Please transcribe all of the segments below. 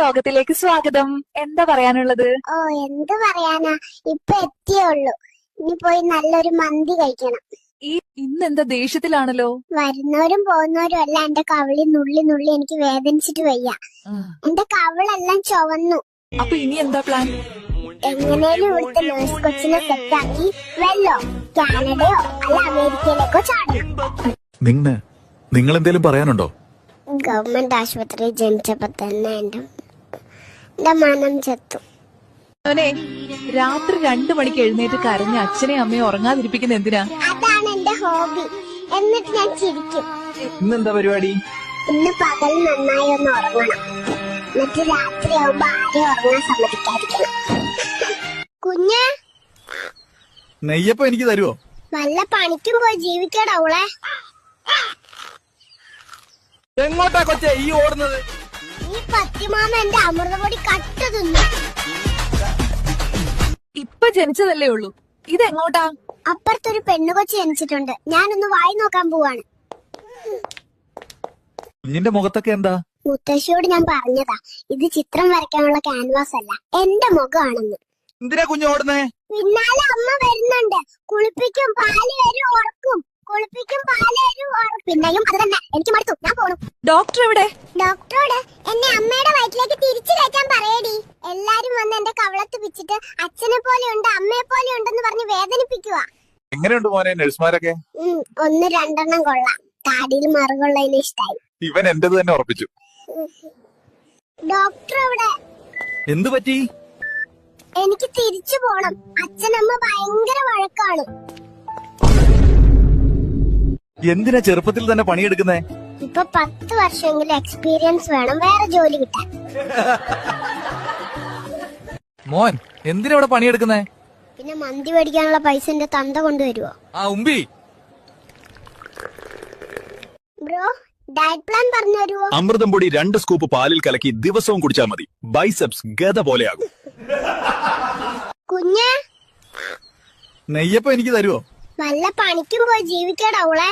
ലോകത്തിലേക്ക് സ്വാഗതം. എന്താ പറയാനുള്ളത്? ഓ എന്ത് പറയാനാ? ഇപ്പൊ എത്തിയേ ഉള്ളൂ. ഇനി പോയി നല്ലൊരു മന്തി കഴിക്കണം. ഈ ഇന്ന് എന്താ ദേഷ്യത്തിലാണല്ലോ? വരുന്നവരും പോകുന്നവരും അല്ല എന്റെ കവിളി നുള്ളി നുള്ളി എനിക്ക് വേദനിച്ചിട്ട് വയ്യ. എന്റെ കവിളെല്ലാം ചുവന്നു. അപ്പൊ ഇനി എന്താ പ്ലാൻ എങ്ങനെയും ഇവിടുത്തെ നേഴ്സ് കൊച്ചിനെ സെറ്റാക്കി വെല്ലോ. കാനഡയോ അല്ല അമേരിക്കയിലേക്കോ ചാടണം നിങ്ങ നിങ്ങൾ എന്തേലും പറയാനുണ്ടോ? ഗവൺമെന്റ് ആശുപത്രി ജനിച്ചപ്പോ തന്നെ എന്റെ എന്റെ മനം ചത്തു. അവനെ രാത്രി രണ്ടു മണിക്ക് എഴുന്നേറ്റ് കരഞ്ഞ അച്ഛനെ അമ്മയും ഉറങ്ങാതിരിപ്പിക്കുന്ന എന്തിനാ? അതാണ് എന്റെ ഹോബി. എന്നിട്ട് ഞാൻ ചിരിക്കും. ഇന്നെന്താ പരിപാടി? ഇന്ന് പകൽ നന്നായി ഒന്ന് ഉറങ്ങണം. എന്നിട്ട് രാത്രി ആവുമ്പോ ആരെയും ഉറങ്ങാൻ സമ്മതിക്കാതിരിക്കണം. കുഞ്ഞ് നെയ്യപ്പം എനിക്ക് തരുവോ? നല്ല പണിക്കും പോയി ജീവിക്കടവളെ എങ്ങോട്ടാ കൊച്ചേ ഈ ഓടുന്നത്? ഈ പത്തിമാമ എന്റെ അമൃതപൊടി കട്ട് തിന്നു. ഇപ്പൊ ജനിച്ചതല്ലേ ഉള്ളൂ. ഇതെങ്ങോട്ടാ? അപ്പുറത്തൊരു പെണ്ണുകൊച്ചി ജനിച്ചിട്ടുണ്ട്. ഞാനൊന്ന് വായി നോക്കാൻ പോവാണ്. കുഞ്ഞിന്റെ മുഖത്തൊക്കെ എന്താ? മുത്തശ്ശിയോട് ഞാൻ പറഞ്ഞതാ ഇത് ചിത്രം വരയ്ക്കാനുള്ള ക്യാൻവാസ് അല്ല എന്റെ മുഖമാണെന്ന്. എന്തിനാ കുഞ്ഞു ഓടുന്നേ? പിന്നാലെ അമ്മ വരുന്നുണ്ട്. കുളിപ്പിക്കും പാൽ വരും ഉറക്കും. കുളിപ്പിക്കും പാൽ പിന്നെയും അത് തന്നെ. എനിക്ക് മടുത്തു ഞാൻ പോണു. ഡോക്ടർ എവിടെ? ഡോക്ടറോട് എന്നെ അമ്മയുടെ വയറ്റിലേക്ക് തിരിച്ചു കയറ്റാൻ പറയടി. എല്ലാരും വന്ന് എന്റെ കവളത്ത് പിച്ചിട്ട് അച്ഛനെ പോലെ ഉണ്ട് അമ്മയെ പോലെ ഉണ്ടെന്ന് പറഞ്ഞ് വേദനിപ്പിക്കുക എങ്ങനെയുണ്ട് മോനെ നഴ്സുമാരൊക്കെ? ഒന്ന് രണ്ടെണ്ണം കൊള്ളാം. താടിയിൽ മറുകൊള്ളതിന് ഇഷ്ടായി. ഇവൻ എന്റേത് തന്നെ ഉറപ്പിച്ചു. ഡോക്ടർ എവിടെ എന്തു പറ്റി എനിക്ക് തിരിച്ചു പോണം. അച്ഛനമ്മ ഭയങ്കര വഴക്കാണ്. എന്തിനാ ചെറുപ്പത്തിൽ തന്നെ പണിയെടുക്കുന്നേ? ഇപ്പൊ പത്ത് വർഷമെങ്കിലും എക്സ്പീരിയൻസ് വേണം വേറെ ജോലി കിട്ടാൻ. മോൻ എന്തിനാ ഇവിടെ പണിയെടുക്കുന്നേ? പിന്നെ മന്തി മേടിക്കാനുള്ള പൈസ എന്റെ തന്ത കൊണ്ടുവരുവോ? ആ ഉമ്പി ബ്രോ ഡയറ്റ് പ്ലാൻ പറഞ്ഞു തരുവോ? അമൃതം പൊടി രണ്ട് സ്കൂപ്പ് പാലിൽ കലക്കി ദിവസവും കുടിച്ചാൽ മതി. ബൈസെപ്സ് ഗത പോലെയാകും. കുഞ്ഞ്. നെയ്യപ്പം എനിക്ക് തരുവോ? വല്ല പണിക്കും പോയി ജീവിക്കടവളെ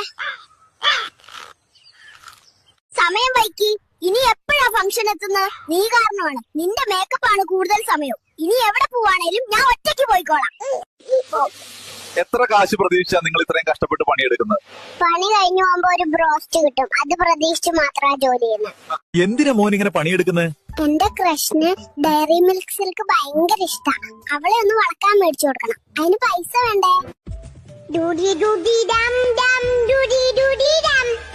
സമയം വൈക്കി ഇനി എപ്പോഴാ ഫംഗ്ഷൻ എത്തുന്നത്? നീ കാരണമാണ്. നിന്റെ മേക്കപ്പ് ആണ് കൂടുതൽ സമയം. ഇനി എവിടെ പോവാണേലും ഞാൻ ഒറ്റയ്ക്ക് പോയിക്കോളാം. എത്ര കാശ് പ്രതീക്ഷിച്ചാ നിങ്ങൾ ഇത്രയും കഷ്ടപ്പെട്ട് പണിയെടുക്കുന്നത്? പണി കഴിഞ്ഞു പോകുമ്പോ ഒരു ബ്രോസ്റ്റ് കിട്ടും. അത് പ്രതീക്ഷിച്ച് മാത്രമാ ജോലി ചെയ്യുന്നത്. എന്തിനാ മോൻ ഇങ്ങനെ പണിയെടുക്കുന്നത് എന്റെ ക്രഷിന് ഡയറി മിൽക്ക് സിൽക്ക് ഭയങ്കര ഇഷ്ടമാണ് അവളെ ഒന്ന് വളക്കാൻ മേടിച്ചു കൊടുക്കണം. അതിന് പൈസ വേണ്ടേ? Doody doody dum dum, doody doody dum.